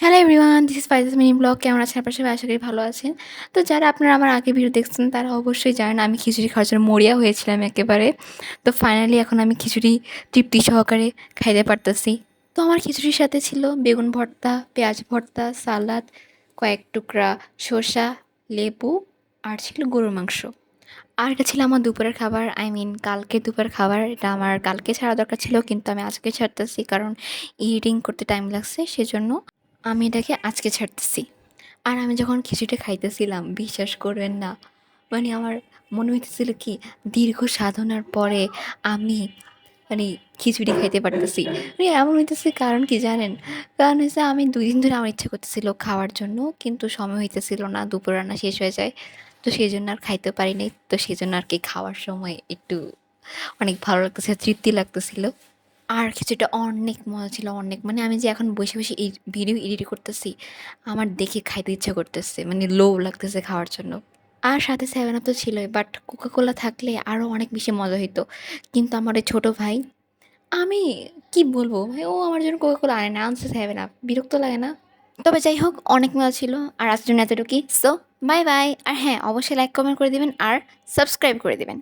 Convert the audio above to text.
Hello everyone this is Faiza's mini blog কেমন আছেন আপনার সবাই? আশা করি ভালো আছেন। তো যারা আপনারা আমার আগে ভিডিও দেখছেন, তারা অবশ্যই জানেন আমি খিচুড়ি খাওয়ার জন্য মরিয়া হয়েছিলাম একেবারে। তো ফাইনালি এখন আমি খিচুড়ি তৃপ্তি সহকারে খাইতে পারতেছি। তো আমার খিচুড়ির সাথে ছিল বেগুন ভর্তা, পেঁয়াজ ভর্তা, সালাদ, কয়েক টুকরা শসা, লেবু আর ছিল গরুর মাংস। আর এটা ছিল আমার দুপুরের খাবার আই মিন কালকে দুপুরের খাবার। এটা আমার কালকে ছাড়া দরকার ছিল, কিন্তু আমি আজকে ছাড়তেছি কারণ এডিটিং করতে টাইম লাগছে, সেজন্য আমি এটাকে আজকে ছাড়তেছি। আর আমি যখন খিচুড়িটা খাইতেছিলাম, বিশ্বাস করবেন না মানে আমার মনে হইতেছিল কি, দীর্ঘ সাধনার পরে আমি মানে খিচুড়ি খাইতে পারতেছি। মানে এমন হইতেছে কারণ কি জানেন? কারণ হচ্ছে আমি দুই দিন ধরে আমার ইচ্ছা করতেছিল খাওয়ার জন্য, কিন্তু সময় হইতেছিল না, দুপুর রান্না শেষ হয়ে যায়। তো সেই জন্য আর খাইতে পারি নাই, তো সেই জন্য আর কি খাওয়ার সময় একটু অনেক ভালো লাগতেছে, তৃপ্তি লাগতেছিল। আর কিছুটা অনেক মজা ছিল, অনেক। মানে আমি যে এখন বসে বসে ভিডিও এডিট করতেছি, আমার দেখে খাইতে ইচ্ছা করতেছে মানে লো লাগতেছে খাওয়ার জন্য। আর সাথে সেভেন আপ তো ছিলই বাট কোকাকোলা থাকলে আরও অনেক বেশি মজা হইতো। কিন্তু আমার এই ছোটো ভাই, আমি কি বলব, ভাই, ও আমার জন্য কোকাকোলা আনে না, আনছে সেভেন আপ বিরক্ত লাগে না। তবে যাই হোক, অনেক মজা ছিল, আর আজকের জন্য এতটুকুই। সো বাই বাই আর হ্যাঁ অবশ্যই লাইক কমেন্ট করে দিবেন, আর সাবস্ক্রাইব করে দিবেন।